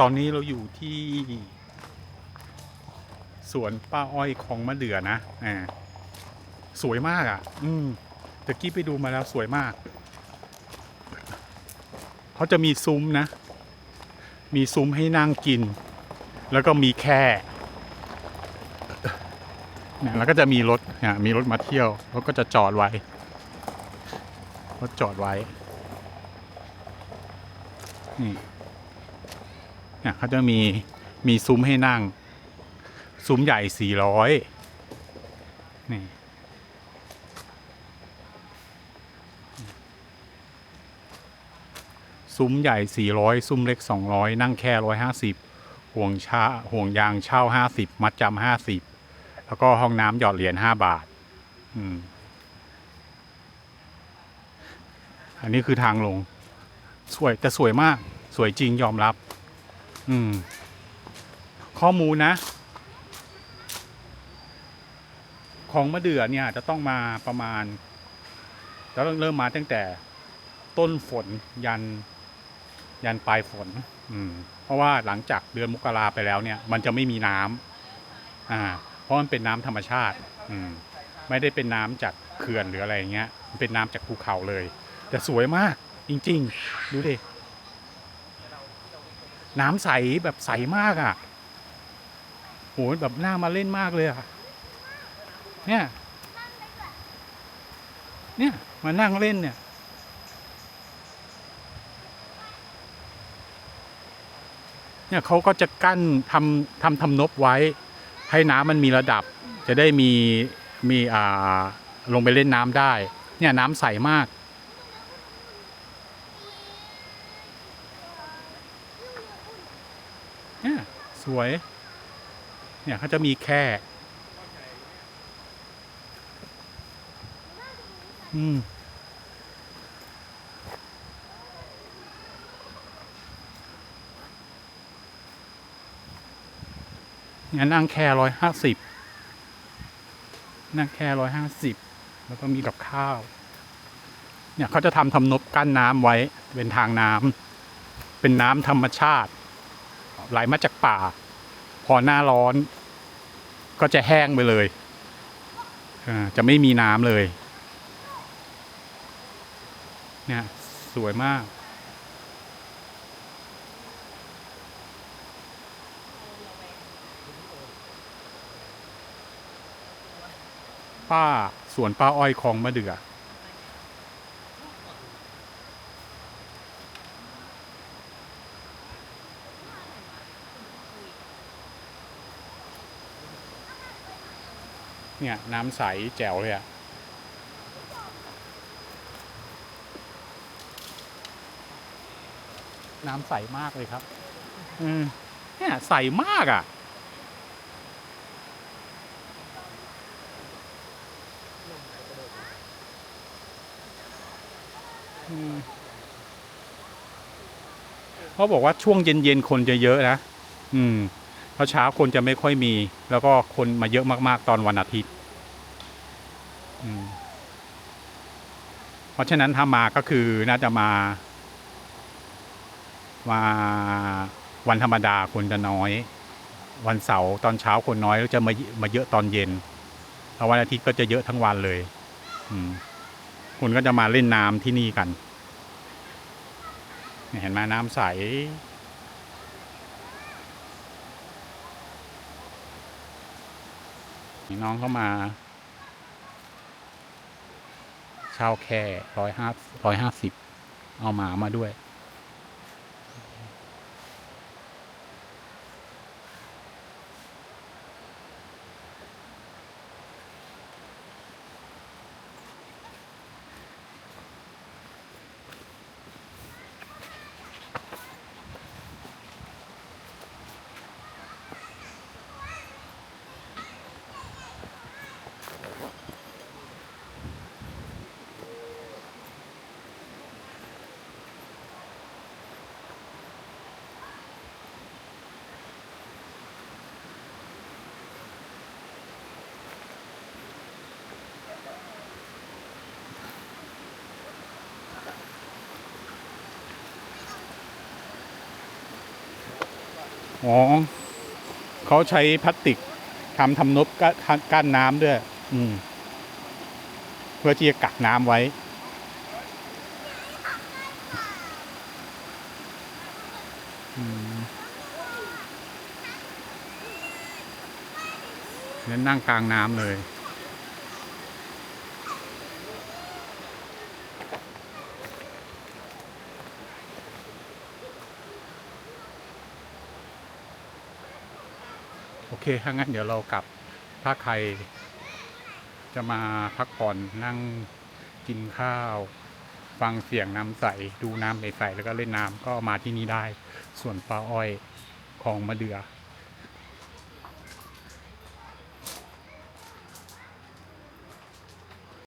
ตอนนี้เราอยู่ที่สวนป้าอ้อยของมะเดื่อนะอ่าสวยมากอะ อืมตะกี้ไปดูมาแล้วสวยมาก เขาจะมีซุ้มนะ มีซุ้มให้นั่งกิน แล้วก็มีแค่เนี่ยแล้วก็จะมีรถเนี่ยมีรถมาเที่ยวรถก็จะจอดไว้รถจอดไว้นี่ เนี่ยเขาจะมีมีซุ้มให้นั่ง ซุ้มใหญ่สี่ร้อยนี่ซุ้มใหญ่ 400 ซุ้มเล็ก 200 นั่งแค่ 150 ห่วงชาห่วงยางเช่า 50 มัดจำ50 แล้วก็ห้องน้ำหยอดเหรียญ5บาทอืมอันนี้คือทางลง สวยแต่สวยมาก สวยจริงยอมรับ อืม ข้อมูลนะ ของมะเดื่อเนี่ย จะต้องมาประมาณจะต้องเริ่มมาตั้งแต่ต้นฝนยัน ยันปลายฝน อืม เพราะว่าหลังจากเดือนมกราไปแล้วเนี่ย มันจะไม่มีน้ำอ่า เพราะมันเป็นน้ำธรรมชาติ อืม ไม่ได้เป็นน้ำจากเขื่อนหรืออะไรอย่างเงี้ยมันเป็นน้ำจากภูเขาเลย แต่สวยมาก จริง ๆ ดูดิ น้ำใสแบบใสมากอะ่ะโหแบบน่ามาเล่นมากเลยอะ่ะ เนี่ย เนี่ย มานั่งเล่นเนี่ย เนี่ยเขาก็จะกั้นทำทำทำนบไว้ ให้น้ำมันมีระดับ จะได้มีมีอ่าลงไปเล่นน้ำได้ เนี่ยน้ำใสมาก เนี่ยส วย เนี่ยเขาจะมีแค่ อืมงั้นนั่งแค่ร้อยห้าสิบนั่งแค่ร้อยห้าสิบแล้วก็มีกับข้าว เนี่ยเขาจะทำทำนบกั้นน้ำไว้เป็นทางน้ำเป็นน้ำธรรมชาติ ไหลมาจากป่า พอหน้าร้อน ก็จะแห้งไปเลยจะไม่มีน้ำเลย เนี่ย สวยมากป้าสวนป้าอ้อยคลองมะเดื่อ เนี่ยน้ำใสแจ๋วเลยอะน้ำใสมากเลยครับ อืมเนี่ยใสมากอะ่ะ เขาบอกว่าช่วงเย็นๆคนจะเยอะนะ อืม เพราะเช้าคนจะไม่ค่อยมี แล้วก็คนมาเยอะมากๆ ตอนวันอาทิตย์เพราะฉะนั้นถ้ามาก็คือน่าจะมา มาวันธรรมดาคนจะน้อย วันเสาร์ตอนเช้าคนน้อยแล้วจะมามาเยอะตอนเย็นแล้ววันอาทิตย์ก็จะเยอะทั้งวันเลย อืมคนก็จะมาเล่นน้ำที่นี่กันเนี่ยเห็นไหมน้ำใส น้องเข้ามาเช่าแค่ร้อยห้าร้อยห้าสิบเอาหมามาด้วย อ๋อเขาใช้พลาสติกทำทำนบกั้นกั้นน้ำด้วย อืม เพื่อที่จะกักน้ำไว้ นั้นนั่งกลางน้ำเลย โอเค ถ้างั้นเดี๋ยวเรากลับ ถ้าใคร จะมาพักผ่อนนั่งกินข้าว ฟังเสียงน้ำใส ดูน้ำใสๆแล้วก็เล่นน้ำก็มาที่นี่ได้ ส่วนปลาอ้อยของมะเดือ